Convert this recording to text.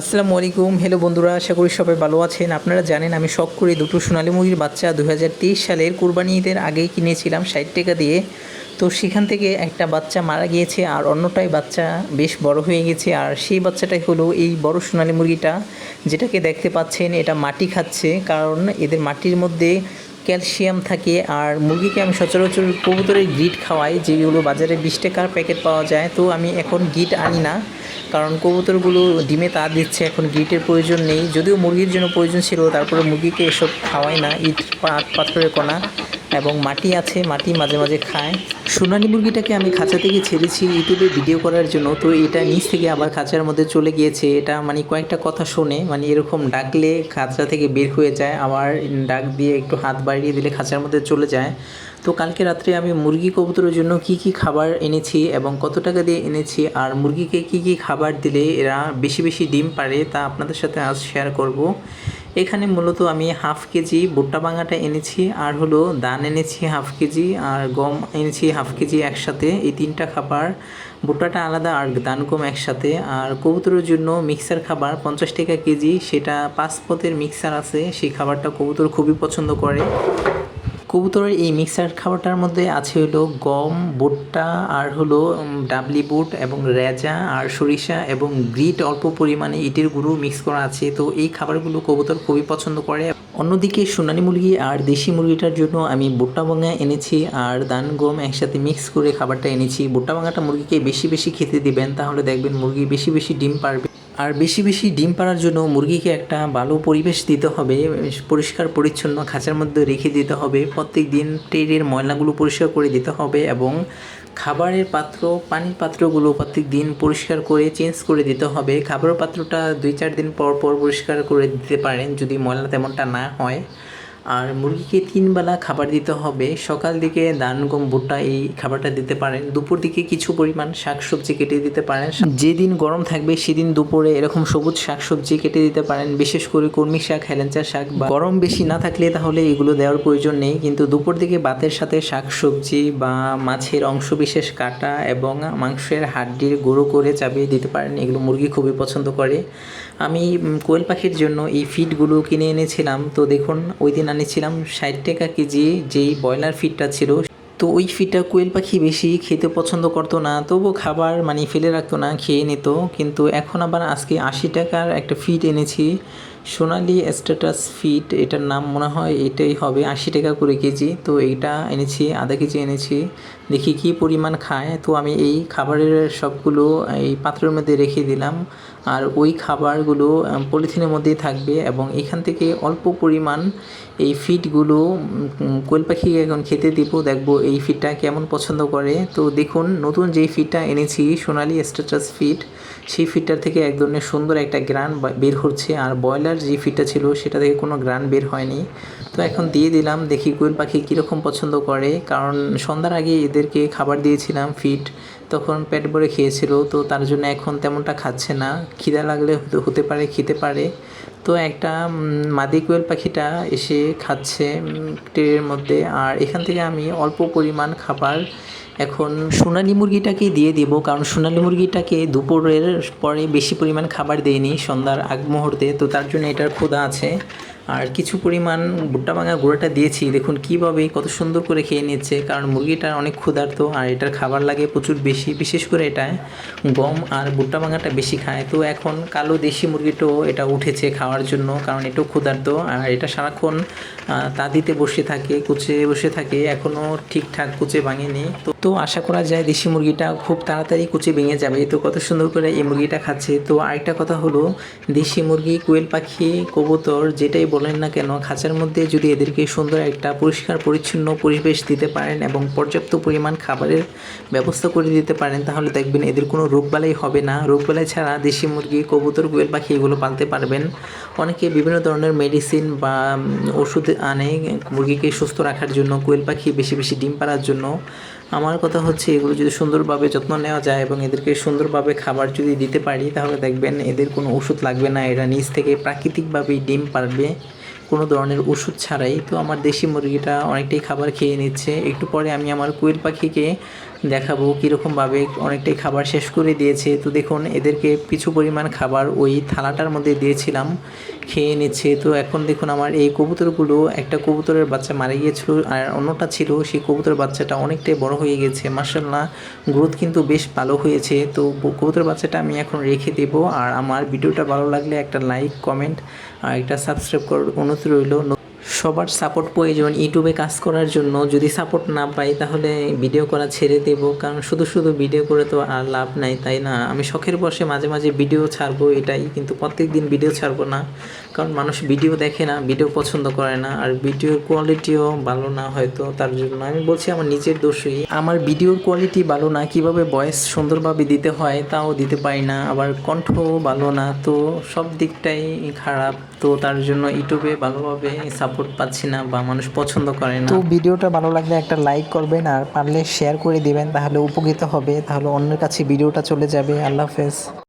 আসসালামু আলাইকুম। হ্যালো বন্ধুরা, আশা করি সবাই ভালো আছেন। আপনারা জানেন আমি শখ করে দুটো সোনালী মুরগির বাচ্চা দু হাজার তেইশ সালের কুরবানি ঈদের আগেই কিনেছিলাম ষাট টাকা দিয়ে। তো সেখান থেকে একটা বাচ্চা মারা গিয়েছে আর অন্যটাই বাচ্চা বেশ বড় হয়ে গেছে। আর সেই বাচ্চাটাই হলো এই বড় সোনালী মুরগিটা, যেটাকে দেখতে পাচ্ছেন, এটা মাটি খাচ্ছে। কারণ এদের মাটির মধ্যে ক্যালসিয়াম থাকে আর মুরগিকে আমি সচরাচর কবুতরের গিট খাওয়াই, যেগুলো বাজারে বিশ টাকার প্যাকেট পাওয়া যায়। তো আমি এখন গিট আনি না। কারণ কবুতরগুলো ডিমে তা দিচ্ছে, এখন গিটের প্রয়োজন নেই। যদিও মুরগির জন্য প্রয়োজন ছিল, তারপরে মুরগিকে এসব খাওয়াই না। ইট পাত পাথরের কণা। এবং মাটি আছে, মাটি মাঝে মাঝে খায়। সোনালী মুরগিটাকে আমি খাঁচা থেকে ছেড়েছি, ইউটিউবে ভিডিও করার জন্য। তো এটা নিচ থেকে আবার খাঁচার মধ্যে চলে গিয়েছে। এটা মানে কয়েকটা কথা শোনে মানে এরকম ডাকলে খাঁচা থেকে বের হয়ে যায়। আবার ডাক দিয়ে একটু হাত বাড়িয়ে দিলে খাঁচার মধ্যে চলে যায়। তো কালকে রাত্রে আমি মুরগি কবুতরের জন্য কি কি খাবার এনেছি এবং কত টাকা দিয়ে এনেছি, আর মুরগিকে কি কি খাবার দিলে এরা বেশি বেশি ডিম পারে তা আপনাদের সাথে আজ শেয়ার করব। এখানে মূলত আমি হাফ কেজি ভুট্টা ভাঙাটা এনেছি, আর হলো দান এনেছি হাফ কেজি, আর গম এনেছি হাফ কেজি একসাথে। এই তিনটা খাবার, ভুট্টাটা আলাদা আর দান গম একসাথে। আর কবুতরের জন্য মিক্সার খাবার পঞ্চাশ টাকা কেজি, সেটা পাঁচ পথের মিক্সার আছে, সেই খাবারটা কবুতর খুবই পছন্দ করে। কবুতরের এই মিক্সার খাবারটার মধ্যে আছে হলো গম, ভুট্টা, আর হলো ডাবলি বুট এবং রেজা, আর সরিষা এবং গ্রিট অল্প পরিমাণে ইটের গুঁড়ো মিক্স করা আছে। তো এই খাবারগুলো কবুতর খুবই পছন্দ করে। অন্যদিকে সোনালী মুরগি আর দেশি মুরগিটার জন্য আমি ভুট্টা ভাঙা এনেছি আর দান, গম একসাথে মিক্স করে খাবারটা এনেছি। ভুট্টা ভাঙাটা মুরগিকে বেশি বেশি খেতে দিবেন, তাহলে দেখবেন মুরগি বেশি বেশি ডিম পারবে। আর বেশি বেশি ডিম পাড়ার জন্য মুরগিকে একটা ভালো পরিবেশ দিতে হবে পরিষ্কার পরিচ্ছন্ন খাঁচার মধ্যে রেখে দিতে হবে, প্রত্যেক দিন টেরের ময়লাগুলো পরিষ্কার করে দিতে হবে এবং খাবারের পাত্র, পানির পাত্রগুলো প্রত্যেক দিন পরিষ্কার করে চেঞ্জ করে দিতে হবে। খাবারের পাত্রটা দুই চার দিন পর পর পরিষ্কার করে দিতে পারেন যদি ময়লা তেমনটা না হয়। আর মুরগিকে তিন বেলা খাবার দিতে হবে। সকাল দিকে ধান, গম, ভুট্টা এই খাবারটা দিতে পারেন। দুপুর দিকে কিছু পরিমাণ শাকসবজি কেটে দিতে পারেন। যেদিন গরম থাকবে সেদিন দুপুরে এরকম সবুজ শাকসবজি কেটে দিতে পারেন। বিশেষ করে কর্মী শাক, হেলেঞ্চা শাক বা গরম বেশি না থাকলে তাহলে এগুলো দেওয়ার প্রয়োজন নেই। কিন্তু দুপুর দিকে ভাতের সাথে শাকসবজি বা মাছের অংশ বিশেষ কাটা এবং মাংসের হাড্ডির গুঁড়ো করে চাপিয়ে দিতে পারেন। এগুলো মুরগি খুবই পছন্দ করে। আমি কোয়েল পাখির জন্য এই ফিডগুলো কিনে এনেছিলাম। তো দেখুন, ওই দিন আনিছিলাম ষাট টাকা কেজি, যেই ব্রয়লার ফিডটা ছিল। তো ওই ফিডটা কোয়েল পাখি বেশি খেতে পছন্দ করতো না তবু খাবার মানে ফেলে রাখতো না, খেয়ে নিত। কিন্তু এখন আবার আজকে আশি টাকার একটা ফিড এনেছি। সোনালি স্ট্যাটাস ফিড এটার নাম মনে হয় এটাই হবে আশি টাকা করে কেজি। তো এইটা এনেছি আধা কেজি এনেছি। দেখি কি পরিমাণ খায়। তো আমি এই খাবারের সবগুলো এই পাত্রের মধ্যে রেখে দিলাম। আর ওই খাবারগুলো পলিথিনের মধ্যেই থাকবে এবং এখান থেকে অল্প পরিমাণ এই ফিডগুলো উম, কোয়েল পাখিকে এখন খেতে দিব। দেখব এই ফিডটা কেমন পছন্দ করে। তো দেখুন নতুন যেই ফিডটা এনেছি সোনালি স্ট্যাটাস ফিড সেই ফিডটার থেকে এক ধরনের সুন্দর একটা গ্রান বের হচ্ছে। আর ব্রয়লার যে ফিটা ছিল সেটা থেকে কোনো গ্রান্ট বের হয়নি। তো এখন দিয়ে দিলাম, দেখি কোয়েল পাখি কীরকম পছন্দ করে। কারণ সন্ধ্যার আগে এদেরকে খাবার দিয়েছিলাম ফিট তখন পেট ভরে খেয়েছিল, তো তার জন্য এখন তেমনটা খাচ্ছে না। খিদা লাগলে হতে- পারে, খেতে পারে। তো একটা মাদি কোয়েল পাখিটা এসে খাচ্ছে ট্রের মধ্যে। আর এখান থেকে আমি অল্প পরিমাণ খাবার এখন সোনালি মুরগিটাকে দিয়ে দিব, কারণ সোনালি মুরগিটাকে দুপুরের পরে বেশি পরিমাণ খাবার দেয়নি সন্ধ্যার আগ মুহূর্তে তো তার জন্য এটার ক্ষুধা আছে। আর কিছু পরিমাণ ভুট্টা ভাঙা গুঁড়োটা দিয়েছি, দেখুন কীভাবে কত সুন্দর করে খেয়ে নিচ্ছে। কারণ মুরগিটার অনেক ক্ষুধার্ত আর এটার খাবার লাগে প্রচুর বেশি, বিশেষ করে এটা গম আর ভুট্টা ভাঙাটা বেশি খায়। তো এখন কালো দেশি মুরগিটাও এটা উঠেছে খাওয়ার জন্য, কারণ এটাও ক্ষুধার্ত আর এটা সারাক্ষণ তাঁতিতে বসে থাকে, কুচে বসে থাকে এখনও ঠিকঠাক কুচে ভাঙেনি। তো তো আশা করা যায় দেশি মুরগিটা খুব তাড়াতাড়ি কুচে ভেঙে যাবে। তো কত সুন্দর করে এই মুরগিটা খাচ্ছে। তো আরেকটা কথা হলো, দেশি মুরগি, কোয়েল পাখি, কবুতর, যেটাই বলেন না কেন, খাঁচার মধ্যে যদি এদেরকে সুন্দর একটা পরিষ্কার, পরিচ্ছন্ন পরিবেশ দিতে পারেন এবং পর্যাপ্ত পরিমাণ খাবারের ব্যবস্থা করে দিতে পারেন, তাহলে দেখবেন এদের কোনো রোগবালাই হবে না। রোগবালাই ছাড়া দেশি মুরগি, কবুতর, কোয়েল পাখি এগুলো পালতে পারবেন। অনেকে বিভিন্ন ধরনের মেডিসিন বা ওষুধ আনে মুরগিকে সুস্থ রাখার জন্য, কোয়েল পাখি বেশি বেশি ডিম পাড়ার জন্য। আমার কথা হচ্ছে এগুলো যদি সুন্দরভাবে যত্ন নেওয়া যায় এবং এদেরকে সুন্দরভাবে খাবার যদি দিতে পারি, তাহলে দেখবেন এদের কোনো ওষুধ লাগবে না। এরা নিজ থেকে প্রাকৃতিকভাবেই ডিম পারবে কোনো ধরনের ওষুধ ছাড়াই তো আমার দেশি মুরগিটা অনেকটাই খাবার খেয়ে নিচ্ছে। একটু পরে আমি আমার কোয়েল পাখিকে দেখাবো কীরকমভাবে অনেকটাই খাবার শেষ করে দিয়েছে। তো দেখুন, এদেরকে কিছু পরিমাণ খাবার ওই থালাটার মধ্যে দিয়েছিলাম, খেয়ে নিচ্ছে। তো এখন দেখুন, আমার এই কবুতরগুলো একটা কবুতরের বাচ্চা মারা গিয়েছিল আর অন্যটা ছিল, সেই কবুতরের বাচ্চাটা অনেকটাই বড় হয়ে গেছে। মার্শাল্লাহ গ্রোথ কিন্তু বেশ ভালো হয়েছে। তো কবুতরের বাচ্চাটা আমি এখন রেখে দেবো। আর আমার ভিডিওটা ভালো লাগলে একটা লাইক, কমেন্ট আর একটা সাবস্ক্রাইব করার অনুরোধ রইল। সবার সাপোর্ট প্রয়োজন, ইউটিউবে কাজ করার জন্য। যদি সাপোর্ট না পাই, তাহলে ভিডিও করা ছেড়ে দেব। কারণ শুধু শুধু ভিডিও করে তো আর লাভ নাই, তাই না? আমি শখের বসে মাঝে মাঝে ভিডিও ছাড়বো এটাই, কিন্তু প্রত্যেক দিন ভিডিও ছাড়বো না। কারণ মানুষ ভিডিও দেখে না ভিডিও পছন্দ করে না। আর ভিডিওর কোয়ালিটিও ভালো না হয়তো তার জন্য। আমি বলছি আমার নিজের দোষই। আমার ভিডিওর কোয়ালিটি ভালো না, কীভাবে ভয়েস সুন্দরভাবে দিতে হয় তাও দিতে পারি না। আবার কণ্ঠ ভালো না, তো সব দিকটাই খারাপ। তো তার জন্য ইউটিউবে ভালোভাবে সাপোর্ট পাচ্ছি না বা মানুষ পছন্দ করে না। তো ভিডিওটা ভালো লাগলে একটা লাইক করবেন আর পারলে শেয়ার করে দিবেন, তাহলে উপকৃত হবে, তাহলে অন্যের কাছে ভিডিওটা চলে যাবে। আল্লাহ হাফেজ।